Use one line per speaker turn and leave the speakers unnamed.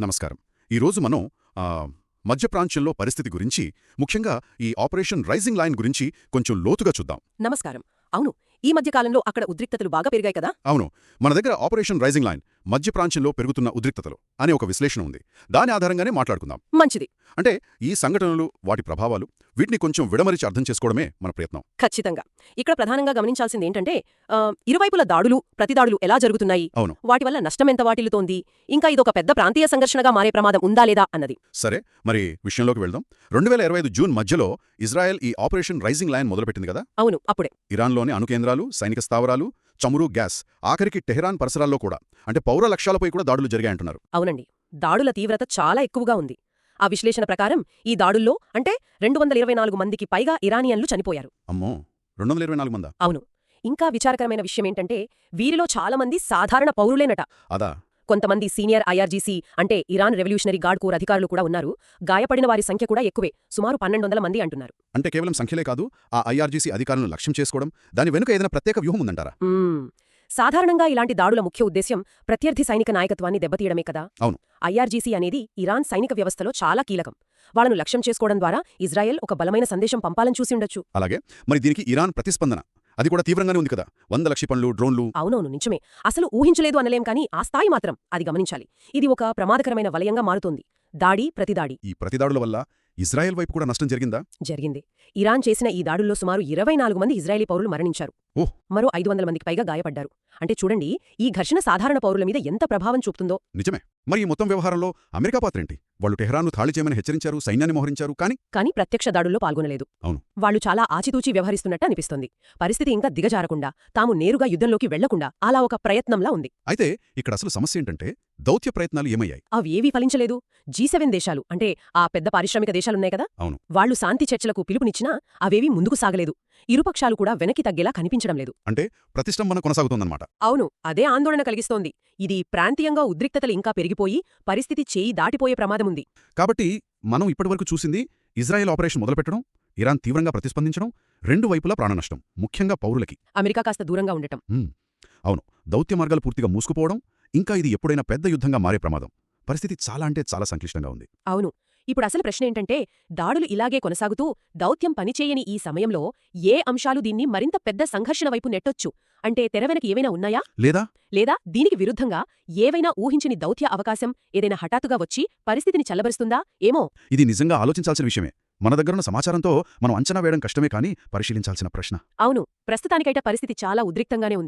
నమస్కారం. ఈరోజు మనం మధ్య ప్రాంత్యంలో పరిస్థితి గురించి ముఖ్యంగా ఈ ఆపరేషన్ రైజింగ్ లైన్ గురించి కొంచెం లోతుగా చూద్దాం.
నమస్కారం. అవును ఈ మధ్య కాలంలో అక్కడ ఉద్రిక్తతలు బాగా పెరిగాయి కదా?
అవును. మన దగ్గర ఆపరేషన్ రైజింగ్ లైన్ మధ్య ప్రాంత్యంలో పెరుగుతున్న ఉద్రిక్తతలు అనే ఒక విశ్లేషణ ఉంది. దాని ఆధారంగానే మాట్లాడుకుందాం.
మంచిది.
అంటే ఈ సంఘటనలు వాటి ప్రభావాలు వీటిని కొంచెం విడమరిచి అర్థం చేసుకోవడమే మన ప్రయత్నం.
ఖచ్చితంగా. ఇక్కడ ప్రధానంగా గమనించాల్సింది ఏంటంటే ఇరువైపుల దాడులు ప్రతిదాడులు ఎలా జరుగుతున్నాయి?
అవును.
వాటి వల్ల నష్టమెంత వాటిల్లుతోంది? ఇంకా ఇదొక పెద్ద ప్రాంతీయ సంఘర్షణగా మారే ప్రమాదం ఉందా లేదా అన్నది.
సరే మరి విషయంలోకి వెళ్దాం. రెండు వేల ఇరవై ఐదు జూన్ మధ్యలో ఇజ్రాయెల్ ఈ ఆపరేషన్ రైజింగ్ లైన్ మొదలుపెట్టింది కదా?
అవును అప్పుడే.
ఇరాన్లోని అణుకేంద్రాలు సైనిక స్థావరాలు చమురు గ్యాస్ ఆఖరికి టెహరాన్ పరిసరాల్లో కూడా. అంటే పౌర లక్ష్యాలపై కూడా దాడులు జరిగాయంటున్నారు.
అవునండి. దాడుల తీవ్రత చాలా ఎక్కువగా ఉంది. ఆ విశ్లేషణ ప్రకారం ఈ దాడుల్లో అంటే రెండు వందల ఇరవై నాలుగు మందికి పైగా ఇరానియన్లు చనిపోయారు.
అమ్మో! రెండు వందల ఇరవై నాలుగు మందా?
అవును. ఇంకా విచారకరమైన విషయమేంటంటే వీరిలో చాలామంది సాధారణ పౌరులేనట.
అదా?
కొంతమంది సీనియర్ ఐఆర్జీసీ అంటే ఇరాన్ రెవల్యూషనరీ గార్డ్ కోర్ అధికారులు కూడా ఉన్నారు. గాయపడిన వారి సంఖ్య కూడా ఎక్కువే. సుమారు పన్నెండు వందల మంది అంటున్నారు.
అంటే కేవలం సంఖ్యలే కాదు ఆ ఐఆర్జీసీ అధికారులను లక్ష్యం చేసుకోవడం దాని వెనుక ఏదైనా ప్రత్యేక వ్యూహం ఉందంటారా.
సాధారణంగా ఇలాంటి దాడుల ముఖ్య ఉద్దేశ్యం ప్రత్యర్థి సైనిక నాయకత్వాన్ని దెబ్బతీయడమే కదా?
అవును.
ఐఆర్జీసీ అనేది ఇరాన్ సైనిక వ్యవస్థలో చాలా కీలకం. వాళ్ళను లక్ష్యం చేసుకోవడం ద్వారా ఇజ్రాయెల్ ఒక బలమైన సందేశం పంపాలని చూసి ఉండొచ్చు.
అలాగే మరి దీనికి ఇరాన్ ప్రతిస్పందన? అది కూడా తీవ్రంగానే ఉంది కదా. వంద లక్షిపండ్లు డ్రోన్లు.
అవునవును నిజమే. అసలు ఊహించలేదు అనలేం కానీ ఆ స్థాయి మాత్రం అది గమనించాలి. ఇది ఒక ప్రమాదకరమైన వలయంగా మారుతోంది. దాడి ప్రతిదాడి
ఈ ప్రతిదాడుల వల్ల ఇజ్రాయెల్ వైపు కూడా నష్టం జరిగిందా?
జరిగింది. ఇరాన్ చేసిన ఈ దాడుల్లో సుమారు ఇరవై నాలుగు మంది ఇజ్రాయలీ పౌరులు మరణించారు. మరో ఐదు వందల మందికి పైగా గాయపడ్డారు. అంటే చూడండి ఈ ఘర్షణ సాధారణ పౌరుల మీద ఎంత ప్రభావం చూపుతుందో.
నిజమే. మరి ఈ మొత్తం వ్యవహారంలో అమెరికా పాత్రేంటి వాళ్ళు టెహరాన్ను తాళి చేయమని హెచ్చరించారు సైన్యాన్ని మోహరించారు కానీ
కానీ ప్రత్యక్ష దాడుల్లో పాల్గొనలేదు.
అవును.
వాళ్ళు చాలా ఆచితూచి వ్యవహరిస్తున్నట్టు అనిపిస్తోంది. పరిస్థితి ఇంకా దిగజారకుండా తాము నేరుగా యుద్ధంలోకి వెళ్ళకుండా అలా ఒక ప్రయత్నంలా ఉంది.
అయితే ఇక్కడ అసలు సమస్య ఏంటంటే దౌత్య ప్రయత్నాలు ఏమయ్యాయి?
అవి ఏవీ ఫలించలేదు. జీ సెవెన్ దేశాలు అంటే ఆ పెద్ద పారిశ్రామిక దేశాలున్నాయి కదా?
అవును.
వాళ్ళు శాంతి చర్చలకు పిలుపునిచ్చినా అవేవీ ముందుకు సాగలేదు. ఇరుపక్షాలు కూడా వెనక్కి తగ్గేలా కనిపించడం లేదు.
అంటే ప్రతిష్టంభన కొనసాగుతోందన్నమాట.
అవును అదే ఆందోళన కలిగిస్తోంది. ఇది ప్రాంతీయంగా ఉద్రిక్తతలు ఇంకా పెరిగిపోయి పరిస్థితి చేయి దాటిపోయే ప్రమాదముంది
కాబట్టి మనం ఇప్పటివరకు చూసింది ఇజ్రాయెల్ ఆపరేషన్ మొదలుపెట్టడం ఇరాన్ తీవ్రంగా ప్రతిస్పందించడం రెండు వైపులా ప్రాణనష్టం ముఖ్యంగా పౌరులకి.
అమెరికా కాస్త దూరంగా ఉండటం.
అవును దౌత్య మార్గాలు పూర్తిగా మూసుకుపోవడం ఇంకా ఇది ఎప్పుడైనా పెద్ద యుద్ధంగా మారే ప్రమాదం. పరిస్థితి చాలా అంటే చాలా సంక్లిష్టంగా ఉంది.
అవును ఇప్పుడు అసలు ప్రశ్న ఏంటంటే దాడులు ఇలాగే కొనసాగుతూ దౌత్యం పనిచేయని ఈ సమయంలో ఏ అంశాలు దీన్ని మరింత పెద్ద సంఘర్షణ వైపు నెట్టొచ్చు? అంటే తెరవెనక ఏవైనా ఉన్నాయా?
లేదా?
లేదా దీనికి విరుద్ధంగా ఏవైనా ఊహించని దౌత్య అవకాశం ఏదైనా హఠాత్తుగా వచ్చి పరిస్థితిని చల్లబరుస్తుందా? ఏమో?
ఇది నిజంగా ఆలోచించాల్సిన విషయమే. మన దగ్గరున్న సమాచారంతో మనం అంచనా వేయడం కష్టమే కానీ పరిశీలించాల్సిన ప్రశ్న.
అవును. ప్రస్తుతానికైతే పరిస్థితి చాలా ఉద్రిక్తంగానే ఉంది.